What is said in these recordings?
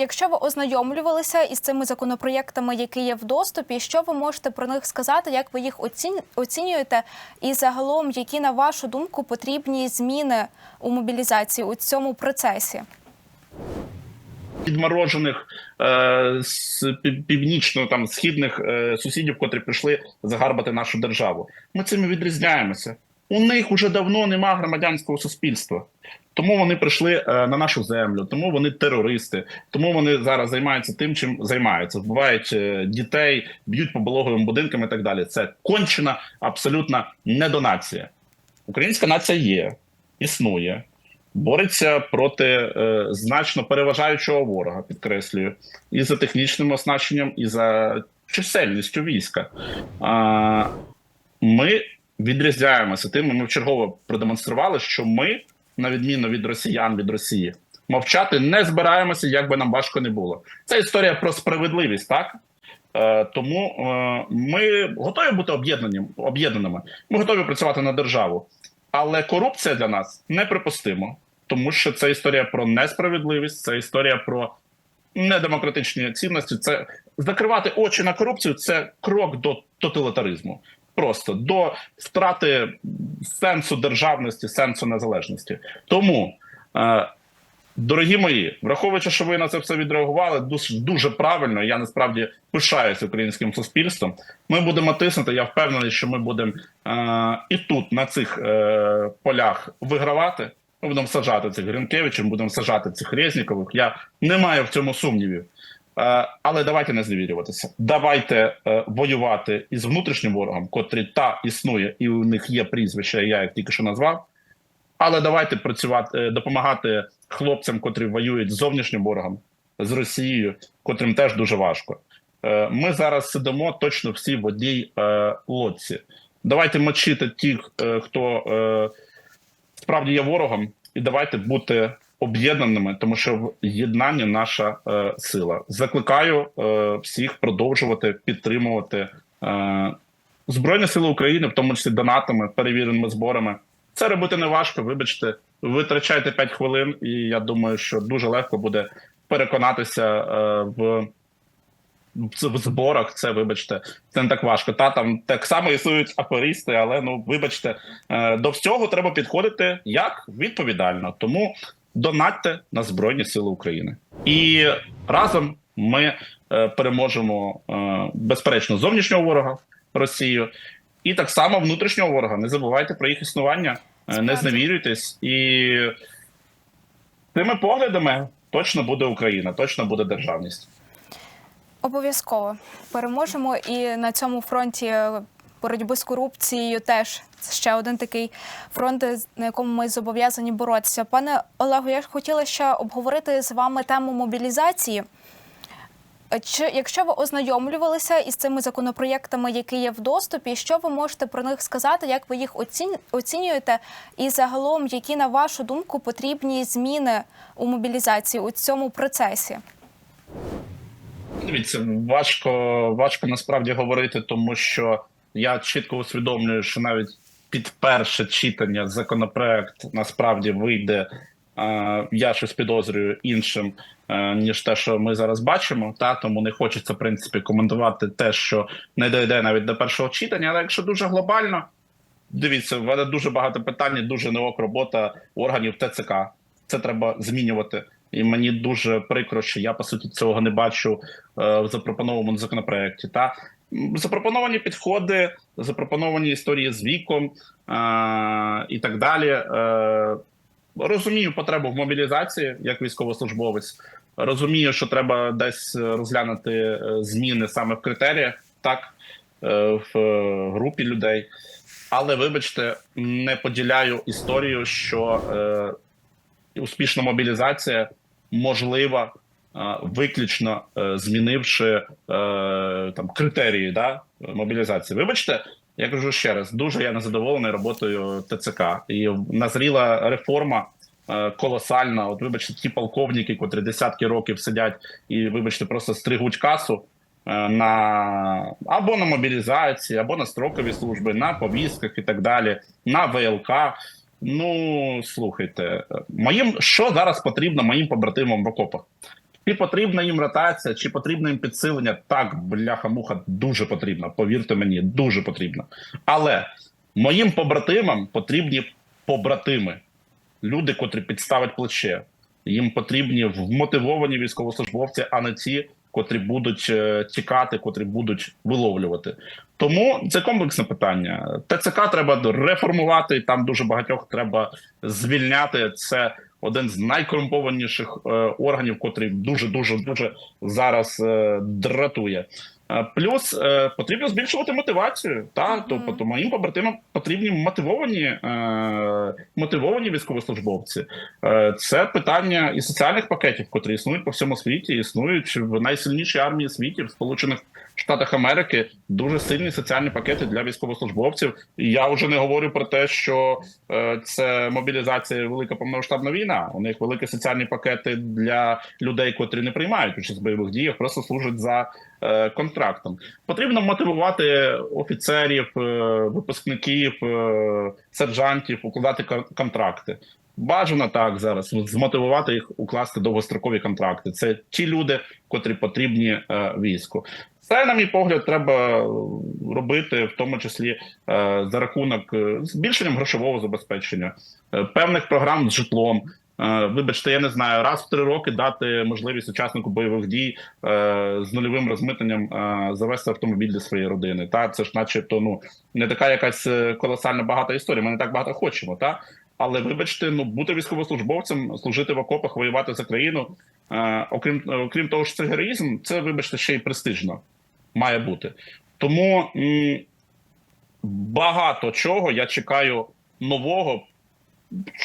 якщо ви ознайомлювалися із цими законопроєктами, які є в доступі, що ви можете про них сказати, як ви їх оцінюєте, і загалом, які на вашу думку потрібні зміни у мобілізації у цьому процесі? підморожених е, з пів- північно там східних е, сусідів, котрі прийшли загарбати нашу державу. Ми цим відрізняємося. У них уже давно нема громадянського суспільства. Тому вони прийшли е, на нашу землю, тому вони терористи, тому вони зараз займаються тим, чим займаються. Вбивають е, дітей, б'ють по пологовим будинкам і так далі. Це кончена абсолютна недонація. Українська нація є, існує, бореться проти е, значно переважаючого ворога, підкреслюю, і за технічним оснащенням, і за чисельністю війська. А, ми відрізняємося тим, ми вчергово продемонстрували, що ми, на відміну від росіян, від Росії, мовчати не збираємося, як би нам важко не було. Це історія про справедливість, так? Е, тому е, ми готові бути об'єднаними. Ми готові працювати на державу. Але корупція для нас неприпустимо, тому що це історія про несправедливість, це історія про недемократичні цінності. Це закривати очі на корупцію це крок до тоталітаризму. Просто до втрати сенсу державності, сенсу незалежності. Тому, е, дорогі мої, враховуючи, що ви на це все відреагували, дуже, дуже правильно. Я насправді пишаюся українським суспільством. Ми будемо тиснути. Я впевнений, що ми будемо е, і тут, на цих е, полях, вигравати. Ми будемо сажати цих Гринкевичів, будемо сажати цих Резнікових. Я не маю в цьому сумнівів. Е, Але давайте не зневірюватися. Давайте е, воювати із внутрішнім ворогом, котрий та існує, і у них є прізвище, я їх тільки що назвав. Але давайте працювати, е, допомагати хлопцям, котрі воюють з зовнішнім ворогом, з Росією, котрим теж дуже важко. Ми зараз сидимо точно всі в одній лодці. Давайте мочити тих, хто справді є ворогом, і давайте бути об'єднаними, тому що в єднанні наша е, сила. Закликаю е, всіх продовжувати підтримувати е, Збройні Сили України, в тому числі донатами, перевіреними зборами. Це робити не важко. Вибачте, витрачайте 5 хвилин, і я думаю, що дуже легко буде переконатися е, в. В зборах це, вибачте, це не так важко. Та там так само існують аферисти, але ну вибачте, е, до всього треба підходити як відповідально. Тому донатьте на Збройні Сили України, і разом ми е, переможемо е, безперечно зовнішнього ворога Росію, і так само внутрішнього ворога. Не забувайте про їх існування, е, не зневірюйтесь, і тими поглядами точно буде Україна, точно буде державність. Обов'язково переможемо і на цьому фронті боротьби з корупцією теж ще один такий фронт, на якому ми зобов'язані боротися. Пане Олегу, я ж хотіла ще обговорити з вами тему мобілізації. Чи якщо ви ознайомлювалися із цими законопроєктами, які є в доступі, що ви можете про них сказати, як ви їх оцін... оцінюєте, і загалом, які на вашу думку потрібні зміни у мобілізації у цьому процесі? Дивіться, важко, важко насправді говорити, тому що я чітко усвідомлюю, що навіть під перше читання законопроект насправді вийде. Я щось підозрюю іншим е, ніж те, що ми зараз бачимо. Та тому не хочеться в принципі коментувати те, що не дойде навіть до першого читання. Але якщо дуже глобально, дивіться, в мене дуже багато питань, дуже неок робота органів ТЦК. Це треба змінювати. І мені дуже прикро, що я по суті цього не бачу е, в запропонованому законопроекті. Та запропоновані підходи, запропоновані історії з віком е, і так далі. Е, розумію потребу в мобілізації як військовослужбовець. Розумію, що треба десь розглянути е, зміни саме в критеріях, так в групі людей. Але вибачте, не поділяю історію, що е, успішна мобілізація можлива виключно е, змінивши е, там критерії да, мобілізації. Вибачте, я кажу ще раз, дуже я незадоволений роботою ТЦК. І назріла реформа е, колосальна. От, вибачте, ті полковники, котрі десятки років сидять і, вибачте, просто стригуть касу. На або на мобілізації, або на строкові служби, на повістках і так далі, на ВЛК. Ну слухайте, моїм що зараз потрібно моїм побратимам в окопах? Чи потрібна їм ротація, чи потрібно їм підсилення? Так, бляха-муха, дуже потрібно. Повірте мені, дуже потрібно. Але моїм побратимам потрібні побратими, люди, котрі підставять плече. Їм потрібні вмотивовані військовослужбовці, а не ті, котрі будуть е, тікати, котрі будуть виловлювати. Тому це комплексне питання. ТЦК треба реформувати. Там дуже багатьох треба звільняти. Це один з найкорумпованіших е, органів, котрий дуже дуже дуже зараз е, дратує. Е, Плюс потрібно збільшувати мотивацію. Та Мгм. тобто то моїм побратимам потрібні мотивовані, е, мотивовані військовослужбовці. Е, це питання і соціальних пакетів, котрі існують по всьому світі, існують в найсильнішій армії світі в Сполучених Штатах Америки. Дуже сильні соціальні пакети для військовослужбовців. Я вже не говорю про те, що е, це мобілізація, велика повномасштабна війна. У них великі соціальні пакети для людей, котрі не приймають участь в бойових діях, просто служать за е, контрактом. Потрібно мотивувати офіцерів, е, випускників, сержантів, укладати кон- контракти. Бажано так зараз змотивувати їх укласти довгострокові контракти. Це ті люди, котрі потрібні е, війську. Це, на мій погляд, треба робити, в тому числі е, за рахунок е, збільшенням грошового забезпечення, певних програм з житлом. Вибачте, я не знаю, раз в три роки дати можливість учаснику бойових дій з нульовим розмитненням завести автомобіль для своєї родини. Та це ж, начебто, ну не така якась колосально багата історія. Ми не так багато хочемо, та але вибачте, ну бути військовослужбовцем, служити в окопах, воювати за країну. Е, окрім окрім того, що це героїзм, це вибачте ще й престижно має бути. Тому м, багато чого я чекаю нового,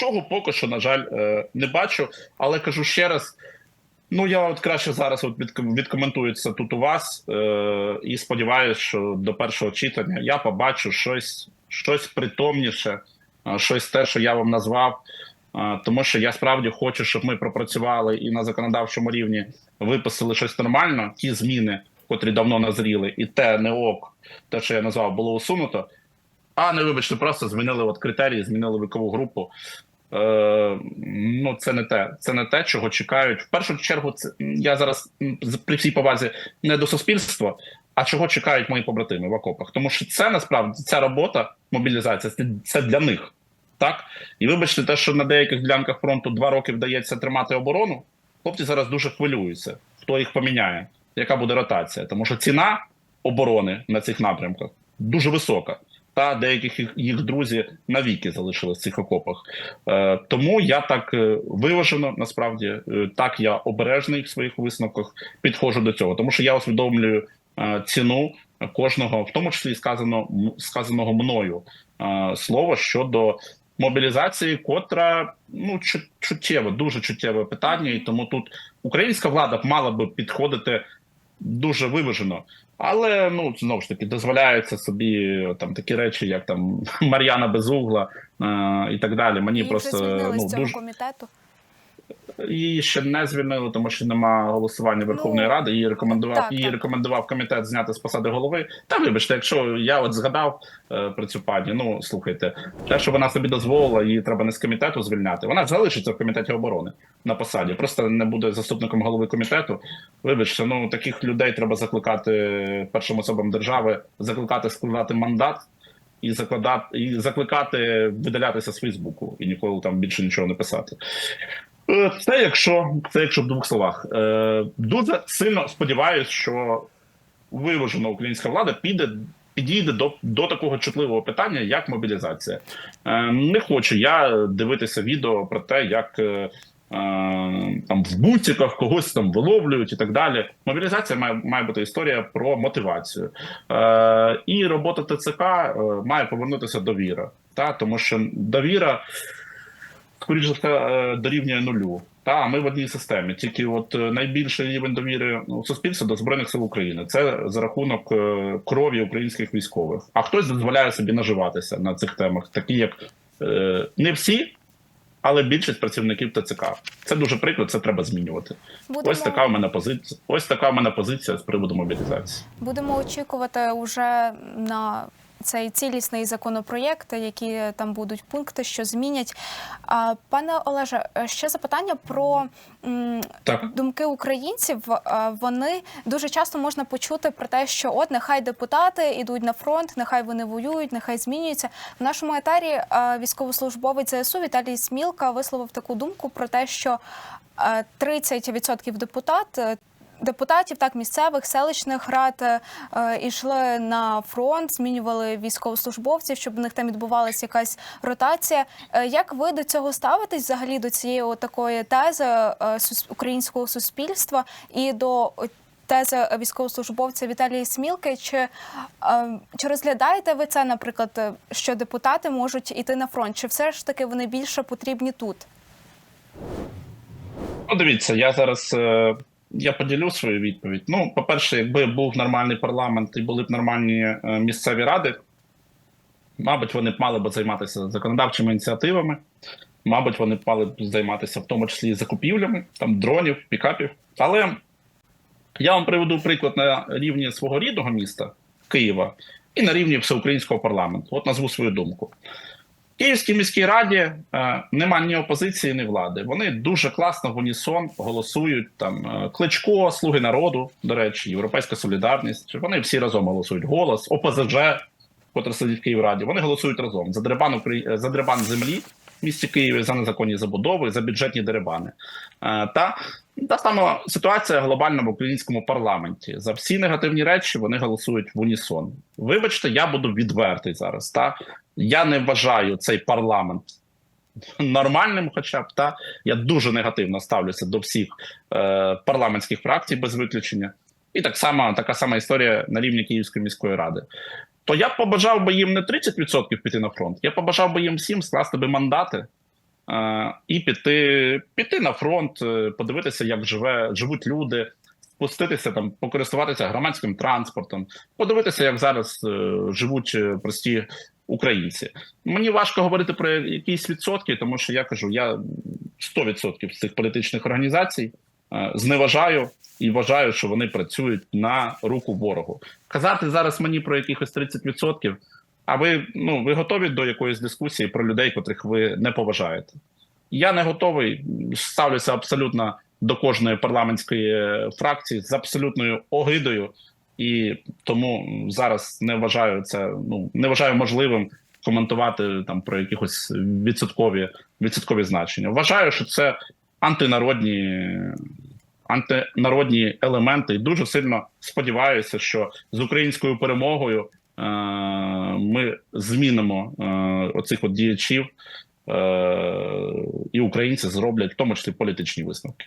чого поки що, на жаль, е, не бачу. Але кажу ще раз: ну я от краще зараз от відк- відкоментую тут у вас е, і сподіваюся, що до першого читання я побачу щось, щось притомніше, е, щось те, що я вам назвав. Тому що я справді хочу, щоб ми пропрацювали і на законодавчому рівні виписали щось нормально, ті зміни, котрі давно назріли, і те не ок, те, що я назвав, було усунуто. А не вибачте, просто змінили от критерії, змінили вікову групу. Е, ну, це не те. Це не те, чого чекають. В першу чергу, це я зараз при всій повазі не до суспільства, а чого чекають мої побратими в окопах. Тому що це насправді ця робота, мобілізація, це для них. Так? І вибачте, те, що на деяких ділянках фронту два роки вдається тримати оборону, хлопці зараз дуже хвилюються, хто їх поміняє, яка буде ротація. Тому що ціна оборони на цих напрямках дуже висока. Та деяких їх, їх друзі навіки залишили в цих окопах. Е, тому я так е, виважено, насправді, е, так я обережний в своїх висновках підходжу до цього, тому що я усвідомлюю е, ціну кожного, в тому числі сказано, сказаного мною слова щодо мобілізації, котра ну чу- чуттєве, дуже чуттєве питання, і тому тут українська влада мала би підходити дуже виважено. Але ну знову ж таки дозволяються собі там такі речі, як там Мар'яна Безугла е, і так далі. Мені Її просто ну дуже комітету. Її ще не звільнили, тому що немає голосування Верховної Ну, Ради. Її рекомендував так, її так. рекомендував комітет зняти з посади голови. Та вибачте, якщо я от згадав е, про цю пані, ну слухайте, те, що вона собі дозволила, її треба не з комітету звільняти. Вона залишиться в комітеті оборони на посаді. Просто не буде заступником голови комітету. Вибачте, ну таких людей треба закликати першим особам держави, закликати складати мандат. І закладати і закликати видалятися з Фейсбуку і ніколи там більше нічого не писати. Е, Це якщо це якщо в двох словах. Е, Дуже сильно сподіваюся, що виважена українська влада піде. Підійде до, до такого чутливого питання, як мобілізація. Е, не хочу я дивитися відео про те, як е, е, там в буціках когось там виловлюють і так далі. Мобілізація має, має бути історія про мотивацію. Е, і робота ТЦК має повернутися довіра. Та? Тому що довіра скоріше за все, е, дорівнює нулю. Та ми в одній системі. Тільки от е, найбільший рівень довіри у суспільства до збройних сил України це за рахунок е, крові українських військових. А хтось дозволяє собі наживатися на цих темах, такі як не всі, але більшість працівників ТЦК. Це дуже прикро, це треба змінювати. Будемо, Ось така в мене позиція. Ось така в мене позиція з приводу мобілізації. будемо очікувати уже на цей цілісний законопроєкт, які там будуть пункти, що змінять. А, Пане Олеже, е, ще запитання про Так. думки українців. Е, Вони дуже часто можна почути про те, що от нехай депутати йдуть на фронт, нехай вони воюють, нехай змінюються. В нашому етері е, військовослужбовець ЗСУ Віталій Смілка висловив таку думку про те, що е, 30% депутат. Депутатів так місцевих селищних рад е, йшли на фронт, змінювали військовослужбовців, щоб у них там відбувалася якась ротація. Е, як ви до цього ставитесь взагалі до цієї такої тези е, українського суспільства і до тези військовослужбовця Віталія Смілки? Чи, чи розглядаєте ви це, наприклад, що депутати можуть іти на фронт? Чи все ж таки вони більше потрібні тут? Ну, дивіться, я зараз я поділю свою відповідь. Ну, по-перше, якби був нормальний парламент і були б нормальні е, місцеві ради, мабуть, вони б мали б займатися законодавчими ініціативами. Мабуть, вони б мали б займатися в тому числі закупівлями там дронів, пікапів. Але я вам приведу приклад на рівні свого рідного міста Києва і на рівні всеукраїнського парламенту. От назву свою думку. Київській міській раді е, нема ні опозиції, ні влади. Вони дуже класно в унісон голосують. Там е, Кличко, Слуги народу, до речі, Європейська солідарність. Вони всі разом голосують. Голос, ОПЗЖ, котра сидить в Київраді. Вони голосують разом за дерибан, е, за дерибан землі в місті Києві, за незаконні забудови, за бюджетні дерибани. Та та сама ситуація глобальна в українському парламенті. За всі негативні речі вони голосують в унісон. Вибачте, я буду відвертий зараз. Та я не вважаю цей парламент нормальним, хоча б та я дуже негативно ставлюся до всіх е, парламентських фракцій без виключення. І так само така сама історія на рівні Київської міської ради. То я побажав би їм не 30% піти на фронт. Я побажав би їм всім скласти би мандати е, і піти, піти на фронт, е, подивитися, як живе, живуть люди, спуститися там, покористуватися громадським транспортом, подивитися, як зараз е, живуть е, прості українці. Мені важко говорити про якісь відсотки, тому що я кажу, я 100% з цих політичних організацій е, зневажаю і вважаю, що вони працюють на руку ворогу. Казати зараз мені про якихось 30%, а ви ну ви готові до якоїсь дискусії про людей, котрих ви не поважаєте? Я не готовий ставлюся абсолютно до кожної парламентської е, фракції з абсолютною огидою, і тому зараз не вважаю це. Ну не вважаю можливим коментувати там про якихось відсоткові відсоткові значення. Вважаю, що це антинародні. Антинародні елементи, і дуже сильно сподіваюся, що з українською перемогою е, ми змінимо е, оцих от діячів, е, і українці зроблять в тому числі політичні висновки.